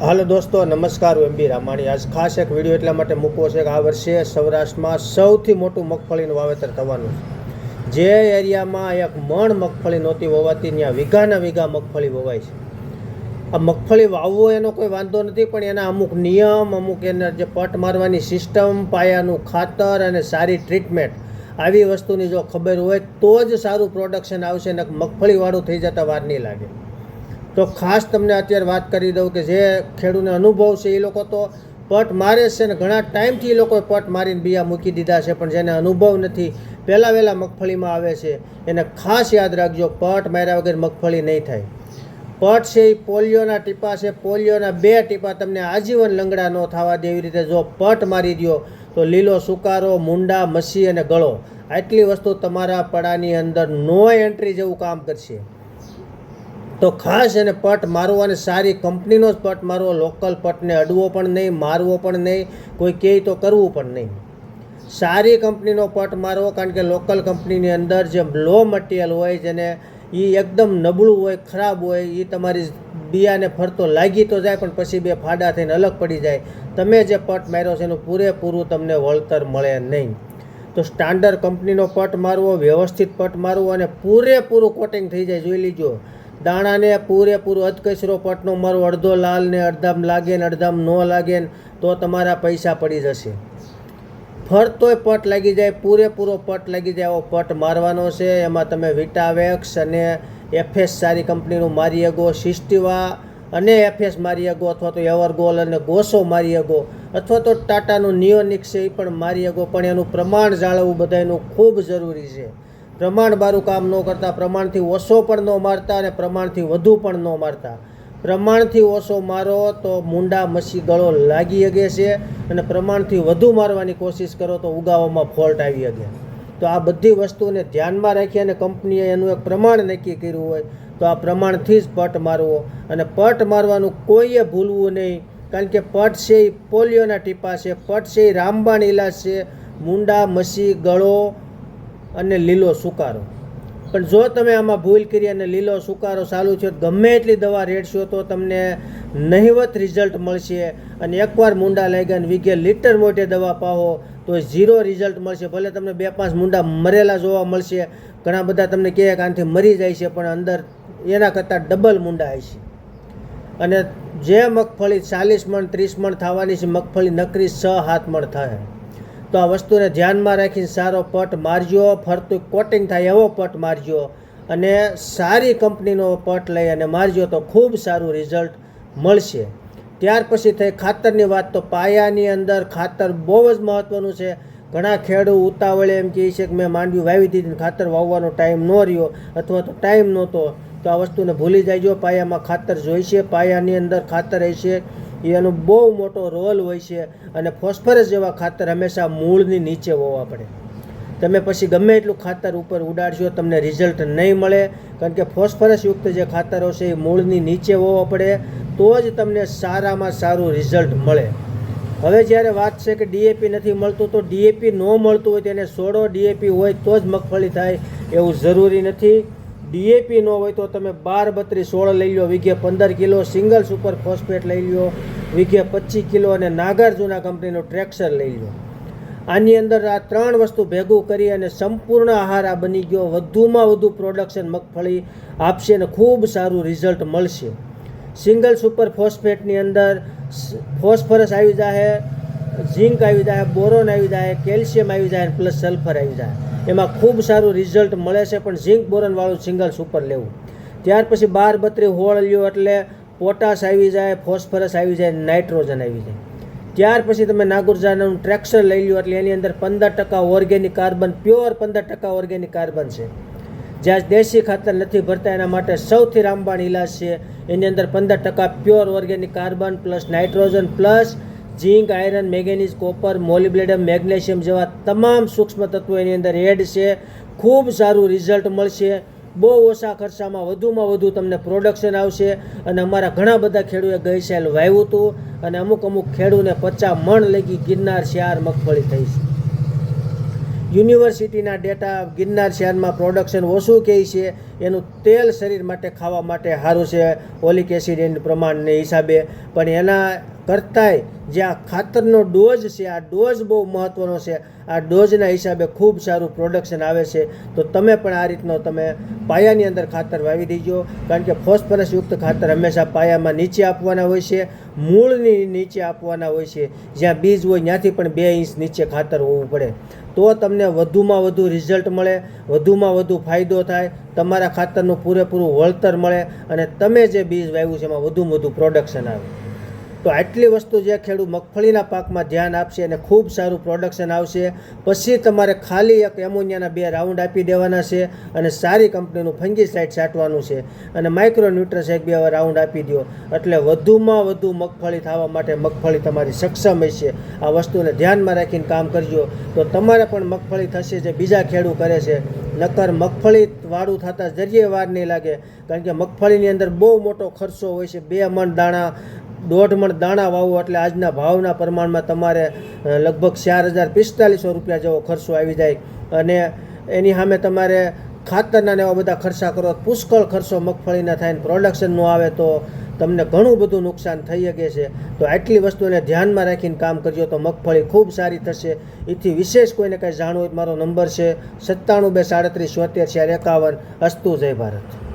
હાલો દોસ્તો, નમસ્કાર, હું એમ બી રામાણી. આજ ખાસ એક વીડિયો એટલા માટે મૂકવો છે કે આ વર્ષે સૌરાષ્ટ્રમાં સૌથી મોટું મગફળીનું વાવેતર થવાનું છે. જે એરિયામાં એક મણ મગફળી નહોતી વવાતી, ત્યાં વીઘાના વીઘા મગફળી વવાય છે. આ મગફળી વાવવો એનો કોઈ વાંધો નથી, પણ એના અમુક નિયમ, અમુક એના જે પટ મારવાની સિસ્ટમ, પાયાનું ખાતર અને સારી ટ્રીટમેન્ટ, આવી વસ્તુની જો ખબર હોય, તો જ સારું પ્રોડક્શન આવશે ને મગફળીવાળું થઈ જતાં વાર નહીં લાગે. તો ખાસ તમને અત્યારે વાત કરી દઉં કે જે ખેડૂતને અનુભવ છે એ લોકો તો પટ મારે છે ને ઘણા ટાઈમથી એ લોકોએ પટ મારીને બિયા મૂકી દીધા છે, પણ જેને અનુભવ નથી, પહેલાં વહેલાં મગફળીમાં આવે છે. એને ખાસ યાદ રાખજો, પટ માર્યા વગર મગફળી નહીં થાય. પટ છે એ પોલિયોના ટીપા છે, પોલિયોના બે ટીપા તમને આજીવન લંગડા ન થવા દે એવી રીતે જો પટ મારી દો તો લીલો સુકારો, મુંડા મસી અને ગળો. આટલી વસ્તુ તમારા પડાની અંદર નો એન્ટ્રી જેવું કામ કરશે. તો ખાસ એને પટ મારવો અને સારી કંપનીનો જ પટ મારવો, લોકલ પટને અડવો પણ નહીં, મારવો પણ નહીં, કોઈ કહે તો કરવું પણ નહીં. સારી કંપનીનો પટ મારવો, કારણ કે લોકલ કંપનીની અંદર જે લો મટીરિયલ હોય, જેને એ એકદમ નબળું હોય, ખરાબ હોય એ તમારી બિયાને ફરતો લાગી તો જાય, પણ પછી બે ફાડા થઈને અલગ પડી જાય. તમે જે પટ માર્યો છે એનું પૂરેપૂરું તમને વળતર મળે નહીં. તો સ્ટાન્ડર્ડ કંપનીનો પટ મારવો, વ્યવસ્થિત પટ મારવો અને પૂરેપૂરું કોટિંગ થઈ જાય. જોઈ લીજો. દાણાને પૂરેપૂરો અધકચરો પટનો મારો અડધો લાલ ને અડધામ લાગે ને અડધામ ન લાગે ને તો તમારા પૈસા પડી જશે. ફરતોય પટ લાગી જાય, પૂરેપૂરો પટ લાગી જાય એવો પટ મારવાનો છે. એમાં તમે વિટાવેક્સ અને એફએસ સારી કંપનીનું મારી અગો, સિસ્ટીવા અને એફએસ મારી અગો અથવા તો એવરગોલ અને ગોસો મારી અગો અથવા તો ટાટાનું નિયોનિક્સ એ પણ મારી અગો. પણ એનું પ્રમાણ જાળવવું બધાયનું ખૂબ જરૂરી છે. પ્રમાણ બારું કામ ન કરતા, પ્રમાણથી ઓછો પણ ન મારતા અને પ્રમાણથી વધુ પણ ન મારતા. પ્રમાણથી ઓછો મારો તો મુંડા મસી ગળો લાગી શકે છે અને પ્રમાણથી વધુ મારવાની કોશિશ કરો તો ઉગાવામાં ફોલ્ટ આવી શકે તો આ બધી વસ્તુને ધ્યાનમાં રાખી અને કંપનીએ એનું એક પ્રમાણ નક્કી કર્યું હોય તો આ પ્રમાણથી જ પટ મારવો. અને પટ મારવાનું કોઈએ ભૂલવું નહીં, કારણ કે પટ છે એ પોલિયોના ટીપા છે, પટ છે એ રામબાણ ઇલાજ છે. મુંડા, મસી, ગળો અને લીલો સુકારો. પણ જો તમે આમાં ભૂલ કરી અને લીલો સુકારો ચાલુ છે ગમે એટલી દવા રેડશો તો તમને નહિવત રિઝલ્ટ મળશે. અને એકવાર મુંડા લાગ્યા ગયા વીઘે લીટર મોટે દવા પાવો તો ઝીરો રિઝલ્ટ મળશે. ભલે તમને બે પાંચ મુંડા મરેલા જોવા મળશે, ઘણા બધા તમને કહે કે મરી જાય છે, પણ અંદર એના કરતાં ડબલ મુંડા છે અને જે મગફળી ચાલીસ મણ, ત્રીસ મણ થવાની છે, મગફળી નકરી છ હાથ મણ થાય. તો આ વસ્તુને ધ્યાનમાં રાખીને સારો પટ મારજો, ફરતું કોટિંગ થાય એવો પટ મારજો અને સારી કંપનીનો પટ લઈ અને મારજો તો ખૂબ સારું રિઝલ્ટ મળશે. ત્યાર પછી થઈ ખાતરની વાત તો પાયાની અંદર ખાતર બહુ જ મહત્ત્વનું છે. ઘણા ખેડૂત ઉતાવળે એમ કહે છે કે મેં માંડવી વાવી દીધી ખાતર વાવવાનો ટાઈમ ન રહ્યો અથવા તો ટાઈમ નહોતો, તો આ વસ્તુને ભૂલી જાયજો, પાયામાં ખાતર જોઈશે, પાયાની અંદર ખાતર હશે એનો બહુ મોટો રોલ હોય છે અને ફોસ્ફરસ જેવા ખાતર હંમેશા મૂળની નીચે હોવા પડે. તમે પછી ગમે એટલું ખાતર ઉપર ઉડાડશો, તમને રિઝલ્ટ નહીં મળે. કારણ કે ફોસ્ફરસયુક્ત જે ખાતરો છે, એ મૂળની નીચે હોવા પડે, તો જ તમને સારામાં સારું રિઝલ્ટ મળે. હવે જ્યારે વાત છે કે ડીએપી નથી મળતું, તો ડીએપી ન મળતું હોય તેને સોડો ડીએપી હોય તો જ મગફળી થાય એવું જરૂરી નથી. ડીએપી ન હોય તો તમે બાર બત્રીસ સોળ લઈ લો, વીઘે પંદર કિલો સિંગલ સુપર ફોસ્ફેટ લઈ લો, વીઘે પચીસ કિલો અને નાગાર્જુના કંપનીનું ટ્રેક્સર લઈ લો. આની અંદર આ ત્રણ વસ્તુ ભેગું કરી અને સંપૂર્ણ આહાર આ બની ગયો. વધુમાં વધુ પ્રોડક્શન મગફળી આપશે અને ખૂબ સારું રિઝલ્ટ મળશે. સિંગલ સુપર ફોસ્ફેટની અંદર ફોસ્ફરસ આવી જાય ઝીંક આવી જાય બોરોન આવી જાય કેલ્શિયમ આવી જાય પ્લસ સલ્ફર આવી જાય એમાં ખૂબ સારું રિઝલ્ટ મળે છે, પણ ઝીંક બોરનવાળું સિંગલ સુપર લેવું. ત્યાર પછી બાર બત્રી હોળ લ્યો એટલે પોટાશ આવી જાય ફોસ્ફરસ આવી જાય નાઇટ્રોજન આવી જાય. ત્યાર પછી તમે નાગુરજાનું ટ્રેક્સર લઈ લ્યો એટલે એની અંદર પંદર ટકા ઓર્ગેનિક કાર્બન પ્યોર પંદર ટકા ઓર્ગેનિક કાર્બન છે. જ્યાં દેશી ખાતર નથી ભરતા, એના માટે સૌથી રામબાણ ઇલાજ છે. એની અંદર પંદર ટકા pure organic carbon plus nitrogen plus zinc, iron, manganese, copper, molybdenum, magnesium જેવા તમામ સૂક્ષ્મ તત્વો એની અંદર એડ છે. ખૂબ સારું રિઝલ્ટ મળશે. બહુ ઓછા ખર્ચામાં વધુમાં વધુ તમને પ્રોડક્શન આવશે અને અમારા ઘણા બધા ખેડૂએ ગઈ સાલ વાવ્યું હતું અને અમુક અમુક ખેડૂને પચાસ મણ લગી ગિરનાર શિયાર મગફળી થઈ છે. યુનિવર્સિટીના ડેટા ગિરનાર શહેરમાં પ્રોડક્શન ઓછું કહે છે. એનું તેલ શરીર માટે ખાવા માટે સારું છે. ઓલિક એસિડ એનું પ્રમાણને હિસાબે. પણ એના કરતાંય જે આ ખાતરનો ડોઝ છે, આ ડોઝ બહુ મહત્ત્વનો છે. આ ડોઝના હિસાબે ખૂબ સારું પ્રોડક્શન આવે છે. તો તમે પણ આ રીતનો તમે પાયાની અંદર ખાતર વાવી દેજો. કારણ કે ફોસ્ફરસયુક્ત ખાતર હંમેશા પાયામાં નીચે આપવાના હોય છે, મૂળની નીચે આપવાના હોય છે. જ્યાં બીજ હોય ત્યાંથી પણ બે ઇંચ નીચે ખાતર હોવું પડે. તો તમને વધુમાં વધુ રિઝલ્ટ મળે, વધુમાં વધુ ફાયદો થાય, તમારા ખાતરનું પૂરેપૂરું વળતર મળે અને તમે જે બીજ વાવ્યું છે એમાં વધુમાં વધુ પ્રોડક્શન આવે. તો આટલી વસ્તુ જે ખેડૂત મગફળીના પાકમાં ધ્યાન આપશે અને ખૂબ સારું પ્રોડક્શન આવશે, પછી તમારે ખાલી એક એમોનિયાના બે રાઉન્ડ આપી દેવાના છે અને સારી કંપનીનું ફંગીસાઇડ છાંટવાનું છે. અને માઇક્રો ન્યુટ્રસ એક બે રાઉન્ડ આપી દો એટલે વધુમાં વધુ મગફળી થવા માટે મગફળી તમારી સક્ષમ હશે. આ વસ્તુને ધ્યાનમાં રાખીને કામ કરજો. તો તમારે પણ મગફળી થશે જે બીજા ખેડૂત કરે છે. નકર મગફળી વાળું થતાં જરીએ વાર નહીં લાગે. કારણ કે મગફળીની અંદર બહુ મોટો ખર્ચો હોય છે. બે મણ દાણા દોઢ મણ દાણા વાવો એટલે આજના ભાવના પ્રમાણમાં તમારે લગભગ ચાર હજાર પિસ્તાલીસો રૂપિયા જેવો ખર્ચો આવી જાય. અને એની સામે તમારે ખાતરના ને એવા બધા ખર્ચા કરો. પુષ્કળ ખર્ચો મગફળીના થાય ને પ્રોડક્શન આવે તો તમને ઘણું બધું નુકસાન થઈ શકે છે. તો આટલી વસ્તુને ધ્યાનમાં રાખીને કામ કરજો તો મગફળી ખૂબ સારી થશે. એથી વિશેષ કોઈને કંઈ જાણવું હોય મારો નંબર છે સત્તાણું બે સાડત્રીસ સોતેર ચાર એકાવન. અસ્તુ જય ભારત.